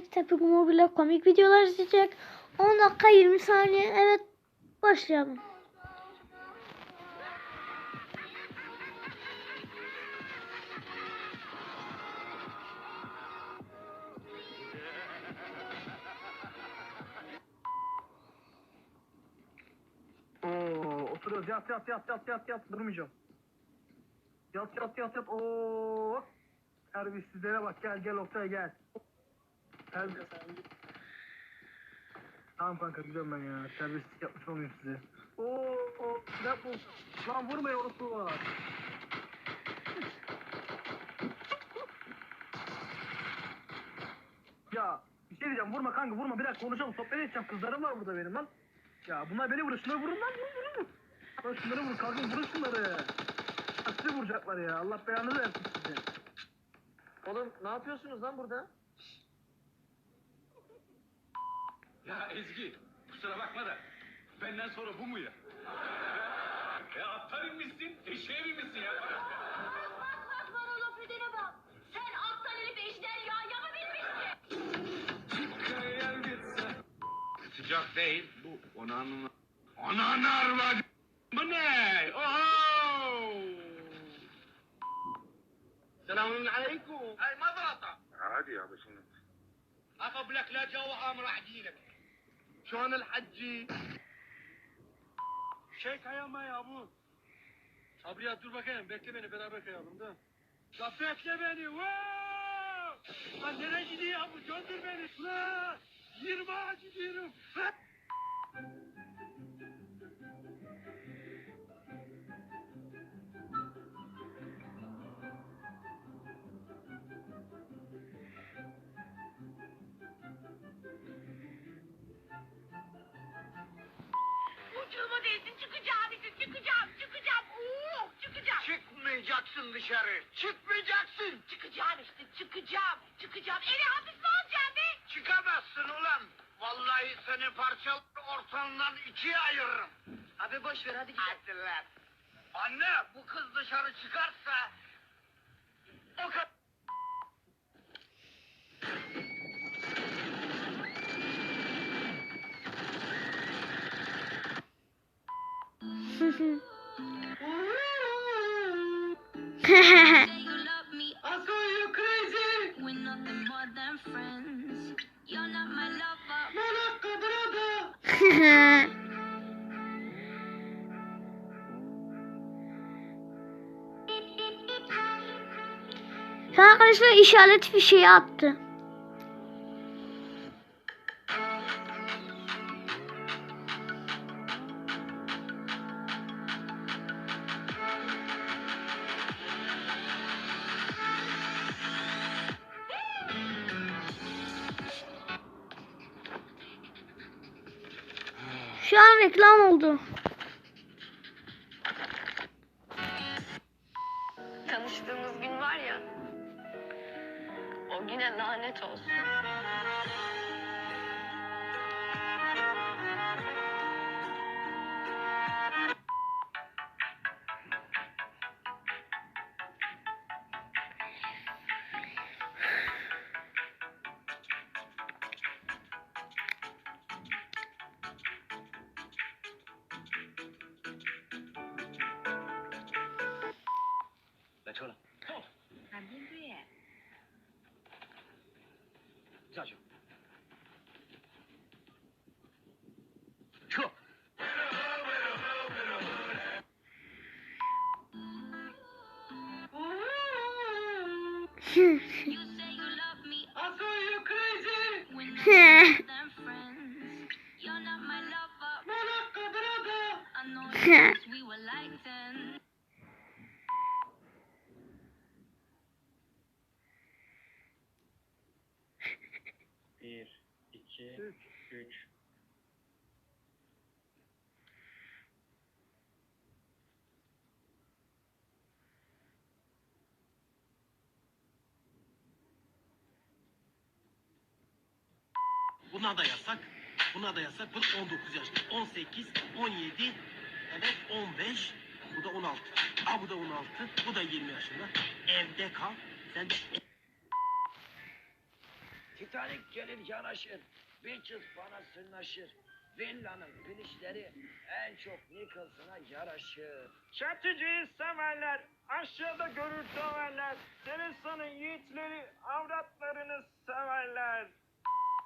Ezik Tepik Mobil'e komik videolar izleyecek. 10 dakika 20 saniye. Evet başlayalım. Oo, oturuyoruz. Yat yat yat yat yat yat. Durmayacağım. Yat yat yat yat. Oo. Terbiyesizlere bak. Gel gel Oktay gel. Terbiye. Tamam kanka gidiyorum ben ya. Terbiyesizlik yapmış olmayayım size. Oo, oo. Ne yapma. Lan vurma ya orası var. Ya bir şey diyeceğim vurma kanka vurma bir dakika konuşalım sohbet edeceğim kızlarım var burada benim lan. Ya bunlar beni vurur şunları vurun lan vurun vurun. Lan şunları vurun kanka vurun şunları. Sizi vuracaklar ya Allah belanı versin size. Oğlum ne yapıyorsunuz lan burada? Ya Ezgi, kusura bakma da benden sonra bu mu ya? ya attar inmişsin, eşeğe binmişsin ya. Bana laf edene bak. Sen attan elip ejderhaya mı binmişsin? Sıcak değil, bu onu anlama. Ananı arvadı. Bu ne? Oho! Selamun aleyküm. Ay mazrata. عادي يا باشا أقب لك لا جو عامر عدينك. شلون الحجي؟ Şey kayama ya bu. Sabriye dur bakayım, bekle beni beraber kayalım da. Ya bekle beni, wow! Lan nereye gidiyor bu? Gönder beni. Lan! Yirmağa gidiyorum. Lan! Ucuma değsin çıkacağım işte çıkacağım çıkacağım. Oo, çıkacağım. Çıkmayacaksın dışarı. Çıkmayacaksın. Çıkacağım işte çıkacağım. Çıkacağım. Eve hapis mi olacağım be? Çıkamazsın ulan. Vallahi seni parçalar ortadan ikiye ayırırım. Abi boş ver hadi gidelim. Hadi lan. Anne bu kız dışarı çıkarsa o kadar. Arkadaşlar işaret bir şey attı. Şu an reklam oldu. 开车了，撤！满编队，下去，撤！Buna da yasak. Buna da yasak. Bu 19 yaş. 18, 17, evet 15. Bu da 16. Aa bu da 16. Bu da 20 yaşında. Evde kal. Sen de Titanic gelir yanaşır. Bir kız bana sırnaşır. Villanın pilişleri en çok Nicholson'a yaraşır. Çatıcıyı severler, aşağıda görür döverler. Teresa'nın yiğitleri avratlarını severler.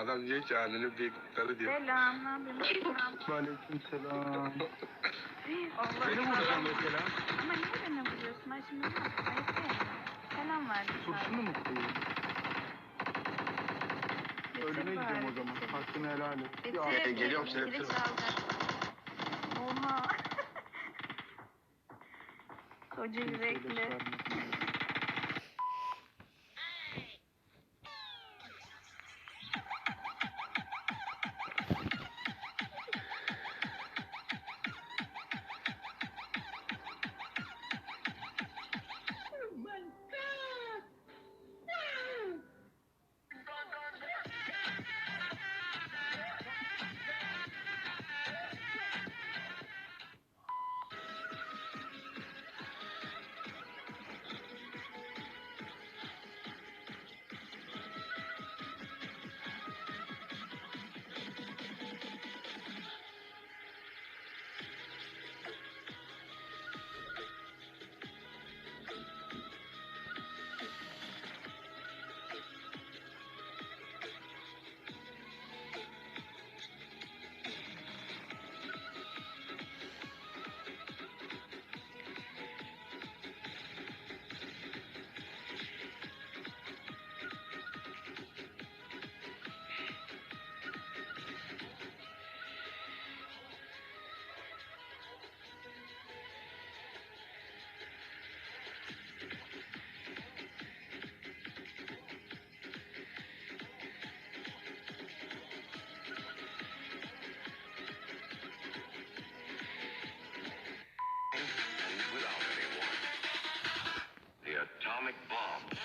adam diyor ki anneni bir karı diyor. Selam. Ne yapıyorsun? Aleyküm selam. Allah Seni vuracağım mesela. Ama niye beni vuruyorsun? Ay şimdi ayıp değil. Selam verdim Turşunu mu koyayım? Ölüme gideceğim o zaman. Hakkını helal et. Ya, E, geliyorum seni Oha. Koca yürekli. Atomic bomb.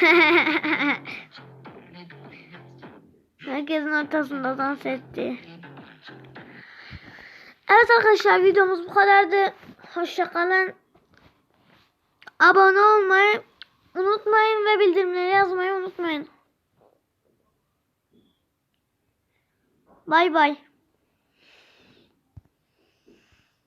Herkesin ortasında dans etti. Evet arkadaşlar videomuz bu kadardı. Hoşçakalın. Abone olmayı unutmayın ve bildirimleri yazmayı unutmayın. Bay bay.